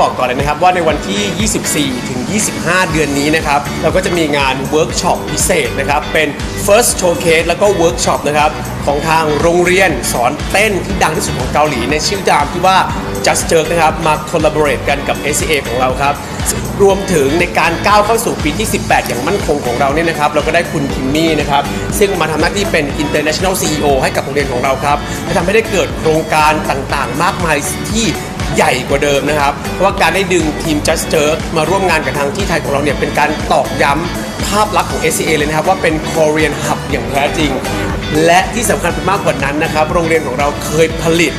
บอก่อนเลยนะครับว่าในวันที่ 24 ถึง 25 เดือนนี้นะครับ เราก็จะมีงานเวิร์กช็อปพิเศษนะครับ เป็น first showcase แล้วก็เวิร์กช็อปนะครับ ของทางโรงเรียนสอนเต้นที่ดังที่สุดของเกาหลี ในชื่อดามที่ว่า just jerk นะครับ มา collaborate กันกับ SCA ของเราครับ รวมถึงในการก้าวเข้าสู่ปีที่ 18 อย่างมั่นคงของเราเนี่ยนะครับ เราก็ได้คุณคิมมี่นะครับ ซึ่งมาทำหน้าที่เป็น international CEO ให้กับโรงเรียนของเราครับและทำให้ได้เกิดโครงการต่างๆ มากมายที่ ใหญ่กว่าเดิมนะครับ เพราะว่าการได้ดึงทีม Just Jerk มาร่วมงานกับทางที่ไทยของเราเนี่ยเป็นการตอกย้ำภาพลักษณ์ของ SCA เลยนะครับ ว่าเป็น Korean Hub อย่างแท้จริง และที่สำคัญไปมากกว่านั้นนะครับ โรงเรียนของเราเคยผลิต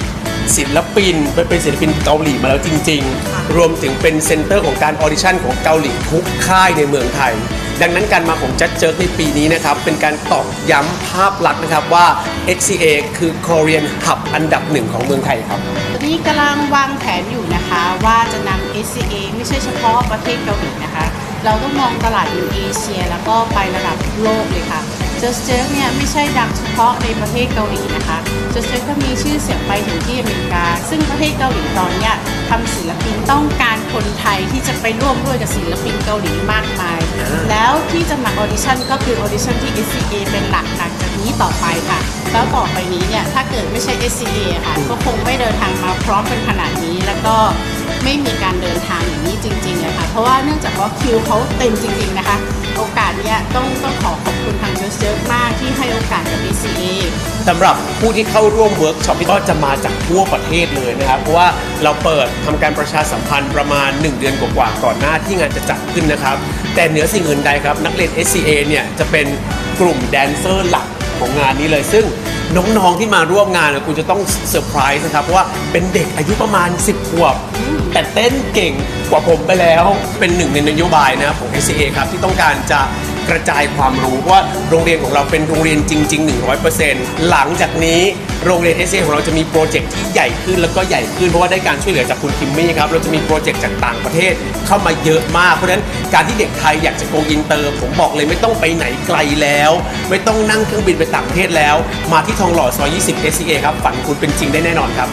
ศิลปินไปเป็นศิลปินเกาหลีมาแล้วจริง ๆ รวมถึงเป็นเซ็นเตอร์ของการออดิชั่นของเกาหลีทุกค่ายในเมืองไทย ดังนั้นการมาของจัดเจิร์กในปีนี้นะครับ เป็นการตอกย้ำภาพลักษณ์นะครับว่า HCA คือ Korean Hub อันดับหนึ่งของเมืองไทยครับตอนนี้กำลังวางแผนอยู่นะคะ ว่าจะนำ SCA ไม่ใช่เฉพาะประเทศเกาหลีนะคะ เราต้องมองตลาดอยู่เอเชีย แล้วก็ไประดับโลกเลยค่ะ Just Jerk เนี่ยไม่ใช่ดังเฉพาะในประเทศเกาหลีนะคะ Just Jerk ก็มีชื่อเสียงไปถึงที่อเมริกา ซึ่งประเทศเกาหลีตอนเนี้ยทำศิลปินต้องการ คนไทยที่จะไปร่วมด้วยกับศิลปินเกาหลีมากมาย แล้วที่จะมาออดิชั่นก็คือออดิชั่นที่ SCA เป็นหลักหลังจากนี้ต่อไปค่ะ แล้วต่อไปนี้เนี่ยถ้าเกิดไม่ใช่ SCA ค่ะ ก็คงไม่เดินทางมาพร้อมเป็นขนาดนี้แล้วก็ไม่มีการเดินทางอย่างนี้จริงๆเลยค่ะเพราะว่าเนื่องจากว่าคิวเขาเต็มจริง ๆนะคะ โอกาสเนี้ยต้องต้องขอขอบ สำหรับผู้ที่เข้าร่วมเวิร์กช็อปก็จะมาจากทั่วประเทศเลยนะครับ เพราะว่าเราเปิดทำการประชาสัมพันธ์ประมาณ 1 เดือนกว่าๆก่อนหน้าที่งานจะจัดขึ้นนะครับ แต่เหนือสิ่งอื่นใดครับ นักเรียน SCA เนี่ยจะเป็นกลุ่มแดนเซอร์หลักของงานนี้เลย ซึ่งน้องๆที่มาร่วมงานนะคุณจะต้องเซอร์ไพรส์นะครับ เพราะว่าเป็นเด็กอายุประมาณ 10 ขวบ แต่เต้นเก่งกว่าผมไปแล้วเป็นหนึ่งในนโยบายนะครับของ SCA ครับที่ต้องการจะ กระจายความรู้ว่าโรงเรียนของเราเป็นโรงเรียนจริง ๆ 100%หลังจากนี้โรงเรียน SCA ของเราจะมีโปรเจกต์ที่ใหญ่ขึ้นแล้วก็ใหญ่ขึ้นเพราะว่าได้การช่วยเหลือจากคุณคิมมี่ครับเราจะมีโปรเจกต์จากต่างประเทศเข้ามาเยอะมาก เพราะฉะนั้นการที่เด็กไทยอยากจะโกอินเตอร์ผมบอกเลยไม่ต้องไปไหนไกลแล้ว ไม่ต้องนั่งเครื่องบินไปต่างประเทศแล้ว มาที่ทองหล่อซอย 20 SCA ครับฝันคุณเป็นจริงได้แน่นอนครับ